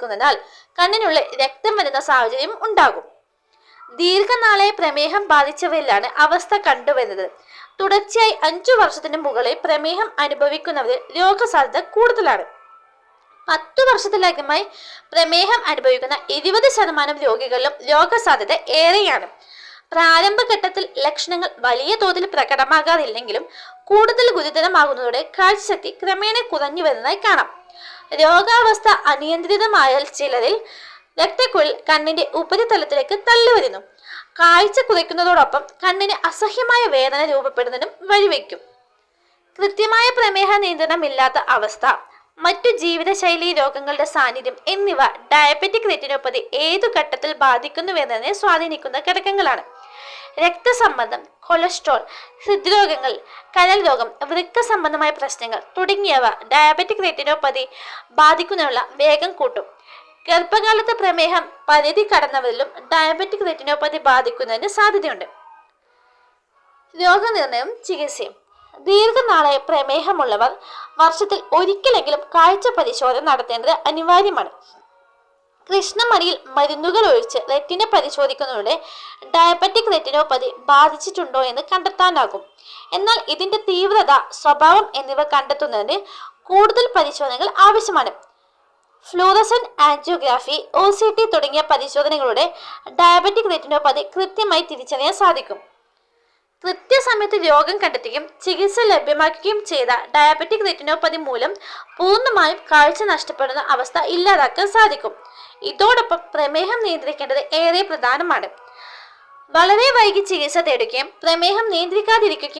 നിൽക്കുന്നതിനാൽ കണ്ണിനുള്ളിൽ രക്തം വരുന്ന സാഹചര്യം ഉണ്ടാകും. ദീർഘനാളെ പ്രമേഹം ബാധിച്ചവരിലാണ് അവസ്ഥ കണ്ടുവരുന്നത്. തുടർച്ചയായി അഞ്ചു വർഷത്തിന് മുകളിൽ പ്രമേഹം അനുഭവിക്കുന്നവരിൽ രോഗസാധ്യത കൂടുതലാണ്. പത്തു വർഷത്തിലധികമായി പ്രമേഹം അനുഭവിക്കുന്ന ഇരുപത് ശതമാനം രോഗികളിലും രോഗസാധ്യത ഏറെയാണ്. പ്രാരംഭഘട്ടത്തിൽ ലക്ഷണങ്ങൾ വലിയ തോതിൽ പ്രകടമാകാതില്ലെങ്കിലും കൂടുതൽ ഗുരുതരമാകുന്നതോടെ കാഴ്ചശക്തി ക്രമേണ കുറഞ്ഞു വരുന്നതായി കാണാം. രോഗാവസ്ഥ അനിയന്ത്രിതമായാൽ ചിലരിൽ രക്തക്കുഴൽ കണ്ണിന്റെ ഉപരിതലത്തിലേക്ക് തള്ളിവരുന്നു. കാഴ്ച കുറയ്ക്കുന്നതോടൊപ്പം കണ്ണിന് അസഹ്യമായ വേദന രൂപപ്പെടുന്നതിനും വഴിവെക്കും കൃത്യമായ പ്രമേഹ നിയന്ത്രണമില്ലാത്ത അവസ്ഥ മറ്റു ജീവിതശൈലി രോഗങ്ങളുടെ സാന്നിധ്യം എന്നിവ ഡയബറ്റിക് റെറ്റിനോപ്പതി ഏതു ഘട്ടത്തിൽ ബാധിക്കുന്നുവെന്നതിനെ സ്വാധീനിക്കുന്ന ഘടകങ്ങളാണ്. രക്തസമ്മർദ്ദം കൊളസ്ട്രോൾ ഹൃദ്രോഗങ്ങൾ കരൽ രോഗം വൃക്ക സംബന്ധമായ പ്രശ്നങ്ങൾ തുടങ്ങിയവ ഡയബറ്റിക് റെറ്റിനോപ്പതി ബാധിക്കുന്നതിനുള്ള വേഗം കൂട്ടും. ഗർഭകാലത്ത് പ്രമേഹം പരിധി കടന്നവരിലും ഡയബറ്റിക് റെറ്റിനോപ്പതി ബാധിക്കുന്നതിന് സാധ്യതയുണ്ട്. രോഗനിർണയം ചികിത്സയും. ദീർഘനാളായ പ്രമേഹമുള്ളവർ വർഷത്തിൽ ഒരിക്കലെങ്കിലും കാഴ്ച പരിശോധന നടത്തേണ്ടത് അനിവാര്യമാണ്. കൃഷ്ണമണിയിൽ മരുന്നുകൾ ഒഴിച്ച് റെറ്റിനെ പരിശോധിക്കുന്നതിലൂടെ ഡയബറ്റിക് റെറ്റിനോപ്പതി ബാധിച്ചിട്ടുണ്ടോ എന്ന് കണ്ടെത്താനാകും. എന്നാൽ ഇതിന്റെ തീവ്രത സ്വഭാവം എന്നിവ കണ്ടെത്തുന്നതിന് കൂടുതൽ പരിശോധനകൾ ആവശ്യമാണ്. Fluorescein angiography O C T തുടങ്ങിയ പരിശോധനകളുടെ ഡയബറ്റിക് റെറ്റിനോപ്പതി കൃത്യമായി തിരിച്ചറിയാൻ സാധിക്കും. കൃത്യസമയത്ത് രോഗം കണ്ടെത്തുകയും ചികിത്സ ലഭ്യമാക്കുകയും ചെയ്ത ഡയബറ്റിക് റെറ്റിനോപ്പതി മൂലം പൂർണമായും കാഴ്ച നഷ്ടപ്പെടുന്ന അവസ്ഥ ഇല്ലാതാക്കാൻ സാധിക്കും. ഇതോടൊപ്പം പ്രമേഹം നിയന്ത്രിക്കേണ്ടത് ഏറെ പ്രധാനമാണ്. വളരെ വൈകി ചികിത്സ തേടുകയും പ്രമേഹം നിയന്ത്രിക്കാതിരിക്കുകയും